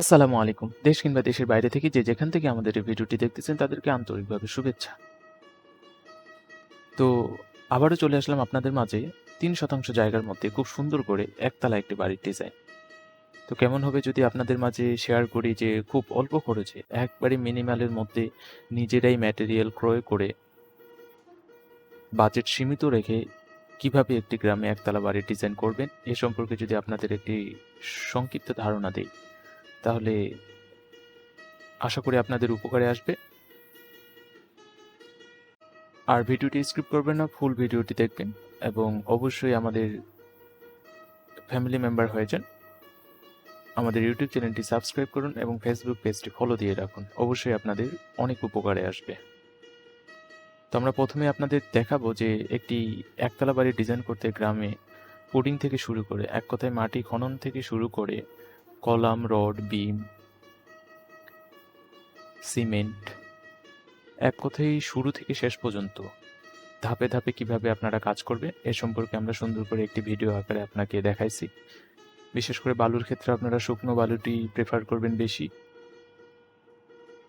আসসালামু আলাইকুম। দেশ কিংবা দেশের বাইরে থেকে যে যেখান থেকে আমাদের এই ভিডিওটি দেখতেছেন, তাদেরকে আন্তরিকভাবে শুভেচ্ছা। তো আবারও চলে আসলাম আপনাদের মাঝে তিন শতাংশ জায়গার মধ্যে খুব সুন্দর করে একতলা একটি বাড়ির ডিজাইন। তো কেমন হবে যদি আপনাদের মাঝে শেয়ার করি যে খুব অল্প খরচে একবারে মিনিমালের মধ্যে নিজেরাই ম্যাটেরিয়াল ক্রয় করে বাজেট সীমিত রেখে কীভাবে একটি গ্রামে একতলা বাড়ির ডিজাইন করবেন, এ সম্পর্কে যদি আপনাদের একটি সংক্ষিপ্ত ধারণা দেই তাহলে আশা করি আপনাদের উপকারে আসবে। আর ভিডিওটি স্ক্রিপ্ট করবেন না, ফুল ভিডিওটি দেখবেন এবং অবশ্যই আমাদের ফ্যামিলি মেম্বার হয়ে যান। আমাদের ইউটিউব চ্যানেলটি সাবস্ক্রাইব করুন এবং ফেসবুক পেজটি ফলো দিয়ে রাখুন। অবশ্যই আপনাদের অনেক উপকারে আসবে। তো আমরা প্রথমে আপনাদের দেখাবো যে একটি একতলা বাড়ি ডিজাইন করতে গ্রামে পুডিং থেকে শুরু করে, এক কথায় মাটি খনন থেকে শুরু করে কলাম, রড, বিম, সিমেন্ট, এক কথায় শুরু থেকে শেষ পর্যন্ত। ধাপে ধাপে কীভাবে আপনারা কাজ করবে, এ সম্পর্কে আমরা সুন্দর করে একটি ভিডিও আকারে আপনাকে দেখাইছি। বিশেষ করে বালুর ক্ষেত্রে আপনারা শুকনো বালুটি প্রেফার করবেন বেশি।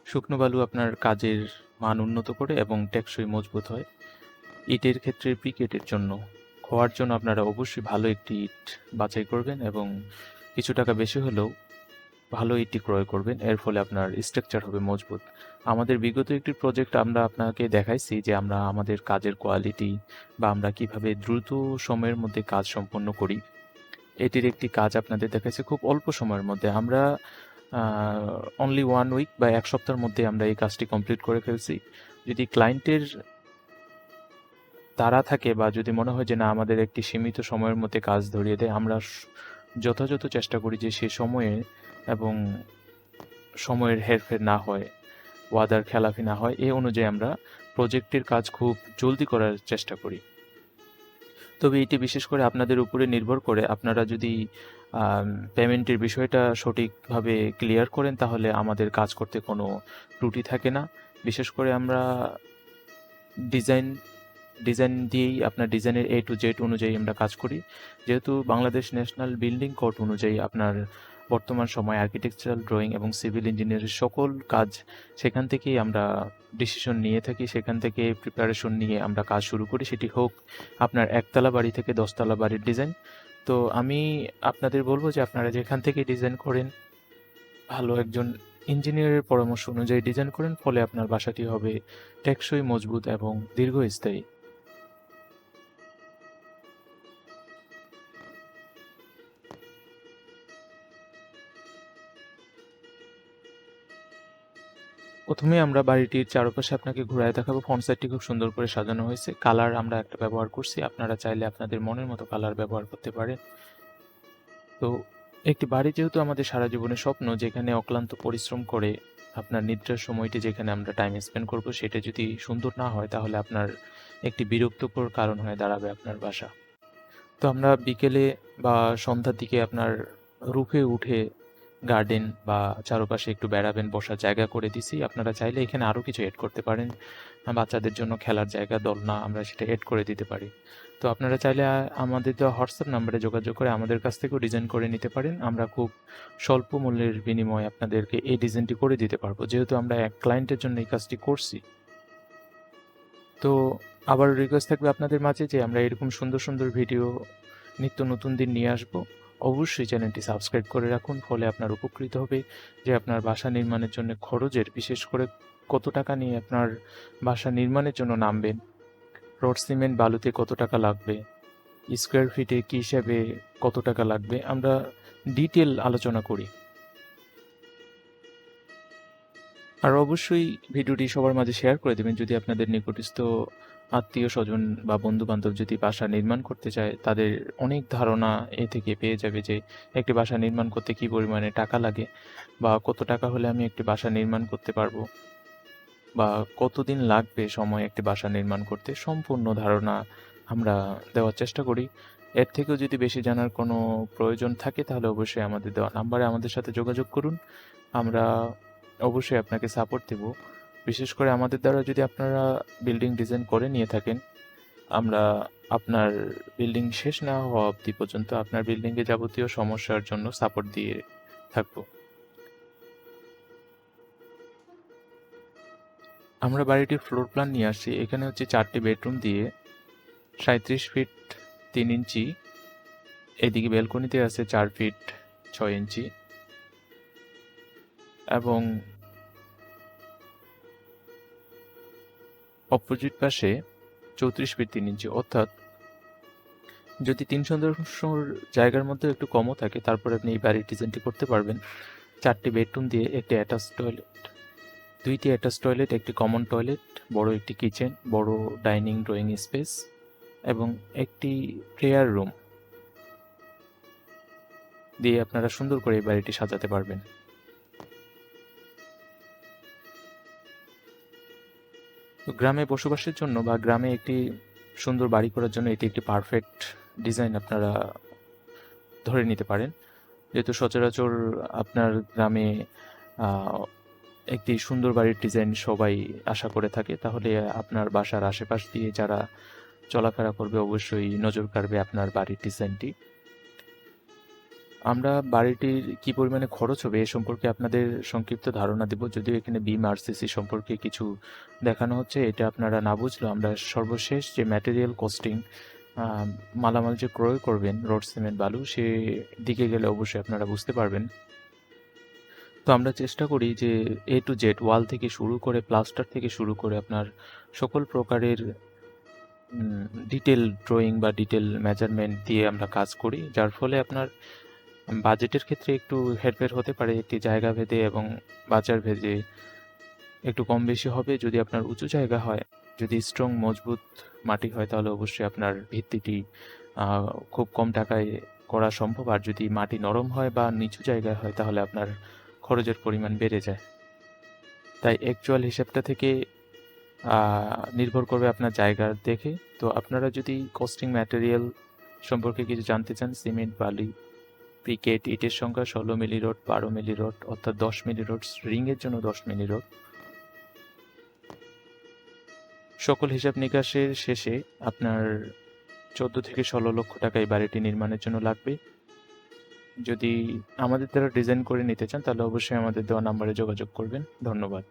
শুকনো বালু আপনার কাজের মান উন্নত করে এবং টেকসই মজবুত হয়। ইটের ক্ষেত্রে পিকেটের জন্য। খোয়ার জন্য আপনারা অবশ্যই ভালো একটি ইট বাছাই করবেন এবং কিছু টাকা বেশি হলেও ভালো ইটটি ক্রয় করবেন। এর ফলে আপনার স্ট্রাকচার হবে মজবুত। আমাদের বিগত একটি প্রজেক্ট আমরা আপনাকে দেখাইছি যে আমরা আমাদের কাজের কোয়ালিটি বা আমরা কীভাবে দ্রুত সময়ের মধ্যে কাজ সম্পন্ন করি। এটির একটি কাজ আপনাদের দেখাইছে খুব অল্প সময়ের মধ্যে। আমরা অনলি ওয়ান উইক বা এক সপ্তাহের মধ্যে আমরা এই কাজটি কমপ্লিট করে ফেলছি। যদি ক্লায়েন্টের তারা থাকে বা যদি মনে হয় যে না, আমাদের একটি সীমিত সময়ের মধ্যে কাজ ধরিয়ে দেয়, আমরা যথাযথ চেষ্টা করি যে সে সময়ে এবং সময়ের হেরফের না হয়, ওয়াদার খেলাফি না হয়, এ অনুযায়ী আমরা প্রজেক্টের কাজ খুব জলদি করার চেষ্টা করি। তবে এটি বিশেষ করে আপনাদের উপরে নির্ভর করে আপনারা যদি পেমেন্টের বিষয়টা সঠিকভাবে ক্লিয়ার করেন তাহলে আমাদের কাজ করতে কোনো ত্রুটি থাকে না। বিশেষ করে আমরা ডিজাইন ডিজাইন দিয়েই, আপনার ডিজাইনের এ টু জেড অনুযায়ী আমরা কাজ করি। যেহেতু বাংলাদেশ ন্যাশনাল বিল্ডিং কোড অনুযায়ী আপনার বর্তমান সময় আর্কিটেকচারাল ড্রয়িং এবং সিভিল ইঞ্জিনিয়ারের সকল কাজ সেখান থেকেই আমরা ডিসিশন নিয়ে থাকি, সেখান থেকে প্রিপারেশন নিয়ে আমরা কাজ শুরু করি। সেটি হোক আপনার একতলা বাড়ি থেকে দশতলা বাড়ির ডিজাইন তো আমি আপনাদের বলব যে আপনারা যেখান থেকে ডিজাইন করেন, ভালো একজন ইঞ্জিনিয়ারের পরামর্শ অনুযায়ী ডিজাইন করেন, ফলে আপনার বাসাটি হবে টেকসই, মজবুত এবং দীর্ঘস্থায়ী। প্রথমে আমরা বাড়িটির চারপাশে আপনাকে ঘুরায় দেখাবো। ফ্রন্ট সাইডটি খুব সুন্দর করে সাজানো হয়েছে। কালার আমরা একটা ব্যবহার করছি। আপনারা চাইলে আপনাদের মনের মতো কালার ব্যবহার করতে পারেন। তো একটি বাড়ি যেহেতু আমাদের সারা জীবনের স্বপ্ন, যেখানে অক্লান্ত পরিশ্রম করে আপনার নিদ্রার সময়টি যেখানে আমরা টাইম স্পেন্ড করব, সেটা যদি সুন্দর না হয়, তাহলে আপনার একটি বিরক্তকর কারণ হয়ে দাঁড়াবে আপনার বাসা। তো আমরা বিকেলে বা সন্ধ্যার দিকে আপনার রুফে উঠে গার্ডেন বা চারপাশে একটু বেড়াবেন, বসার জায়গা করে দিছি। আপনারা চাইলে এখানে আরও কিছু এড করতে পারেন। বাচ্চাদের জন্য খেলার জায়গা, দোলনা আমরা সেটা এড করে দিতে পারি। তো আপনারা চাইলে আমাদের দেওয়া হোয়াটসঅ্যাপ নাম্বারে যোগাযোগ করে আমাদের কাছ থেকেও ডিজাইন করে নিতে পারেন। আমরা খুব স্বল্প মূল্যের বিনিময়ে আপনাদেরকে এই ডিজাইনটি করে দিতে পারব। যেহেতু আমরা এক ক্লায়েন্টের জন্য এই কাজটি করছি। তো আবার রিকোয়েস্ট থাকবে আপনাদের মাঝে যে আমরা এরকম সুন্দর সুন্দর ভিডিও নিত্য নতুন দিন নিয়ে আসব। অবশ্যই চ্যানেলটি সাবস্ক্রাইব করে রাখুন, ফলে আপনার উপকৃত হবে যে আপনার বাসা নির্মাণের জন্য খরচের, বিশেষ করে কত টাকা নিয়ে আপনার বাসা নির্মাণের জন্য নামবেন। রড, সিমেন্ট, বালুতে কত টাকা লাগবে? স্কোয়ার ফিটে কী হিসাবে কত টাকা লাগবে? আমরা ডিটেল আলোচনা করি। আর অবশ্যই ভিডিওটি সবার মাঝে শেয়ার করে দেবেন যদি আপনাদের নিকটস্থ আত্মীয় স্বজন বা বন্ধু বান্ধব যদি বাসা নির্মাণ করতে চায়, তাদের অনেক ধারণা এ থেকে পেয়ে যাবে যে একটি বাসা নির্মাণ করতে কী পরিমাণে টাকা লাগে বা কত টাকা হলে আমি একটি বাসা নির্মাণ করতে পারব বা কতদিন লাগবে সময় একটি বাসা নির্মাণ করতে, সম্পূর্ণ ধারণা আমরা দেওয়ার চেষ্টা করি। এর থেকেও যদি বেশি জানার কোনো প্রয়োজন থাকে, তাহলে অবশ্যই আমাদের দেওয়া নাম্বারে আমাদের সাথে যোগাযোগ করুন। আমরা অবশ্যই আপনাকে সাপোর্ট দেব। বিশেষ করে আমাদের দ্বারা যদি আপনারা বিল্ডিং ডিজাইন করে নিয়ে থাকেন, আমরা আপনার বিল্ডিং শেষ না হওয়া অবধি পর্যন্ত আপনার বিল্ডিংয়ে যাবতীয় সমস্যার জন্য সাপোর্ট দিয়ে থাকব। আমরা বাড়িটির ফ্লোর প্ল্যান নিয়ে আসছি। এখানে হচ্ছে চারটি বেডরুম দিয়ে সাঁত্রিশ ফিট তিন ইঞ্চি, এদিকে ব্যালকনিতে আছে চার ফিট ছয় ইঞ্চি এবং অপোজিট পাশে চৌত্রিশ ফিট তিন ইঞ্চি, অর্থাৎ যদি তিন শতাংশর জায়গার মধ্যে একটু কমও থাকে, তারপরে আপনি এই বাড়ির ডিজাইনটি করতে পারবেন। চারটি বেডরুম দিয়ে একটি অ্যাটাচ টয়লেট দুইটি অ্যাটাচ টয়লেট একটি কমন টয়লেট বড় একটি কিচেন বড় ডাইনিং ড্রয়িং স্পেস এবং একটি প্রেয়ার রুম দিয়ে আপনারা সুন্দর করে এই বাড়িটি সাজাতে পারবেন। তো গ্রামে বসবাসের জন্য বা গ্রামে একটি সুন্দর বাড়ি করার জন্য এটি একটি পারফেক্ট ডিজাইন আপনারা ধরে নিতে পারেন। যেহেতু সচরাচর আপনার গ্রামে একটি সুন্দর বাড়ির ডিজাইন সবাই আশা করে থাকে, তাহলে আপনার বাসার আশেপাশ দিয়ে যারা চলাফেরা করবে অবশ্যই নজর কাড়বে আপনার বাড়ির ডিজাইনটি আমরা বাড়িটির কি পরিমাণে খরচ হবে এ সম্পর্কে আপনাদের সংক্ষিপ্ত ধারণা দেব। যদিও এখানে বিম আরসিসি সম্পর্কে কিছু দেখানো হচ্ছে, এটা আপনারা না বুঝলেও আমরা সর্বশেষ যে ম্যাটেরিয়াল কস্টিং মালামাল যে ক্রয় করবেন, রোড, সিমেন্ট, বালু, সে দিকে গেলে অবশ্যই আপনারা বুঝতে পারবেন। তো আমরা চেষ্টা করি যে এ টু জেড ওয়াল থেকে শুরু করে প্লাস্টার থেকে শুরু করে আপনার সকল প্রকারের ডিটেল ড্রয়িং বা ডিটেল মেজারমেন্ট দিয়ে আমরা কাজ করি, যার ফলে আপনার বাজেটের ক্ষেত্রে একটু হেরফের হতে পারে একটি জায়গা ভেদে এবং বাজার ভেদে একটু কম বেশি হবে যদি আপনার উঁচু জায়গা হয়। যদি স্ট্রং মজবুত মাটি হয় তাহলে অবশ্যই আপনার ভিত্তিটি খুব কম টাকায় করা সম্ভব। আর যদি মাটি নরম হয় বা নিচু জায়গায় হয় তাহলে আপনার খরচের পরিমাণ বেড়ে যায়। তাই অ্যাকচুয়াল হিসাবটা থেকে নির্ভর করবে আপনার জায়গা দেখে। তো আপনারা যদি কস্টিং ম্যাটেরিয়াল সম্পর্কে কিছু জানতে চান সিমেন্ট বালি ব্রিকেট ইটের সংখ্যা ষোলো মিলি রোড বারো মিলি রোড অর্থাৎ দশ মিলি রোড রিংয়ের জন্য দশ মিলি রোড সকল হিসাব নিকাশের শেষে আপনার চোদ্দ থেকে ষোলো লক্ষ টাকা এই বাড়িটি নির্মাণের জন্য লাগবে। যদি আমাদের দ্বারা ডিজাইন করে নিতে চান, তাহলে অবশ্যই আমাদের দেওয়া নাম্বারে যোগাযোগ করবেন। ধন্যবাদ।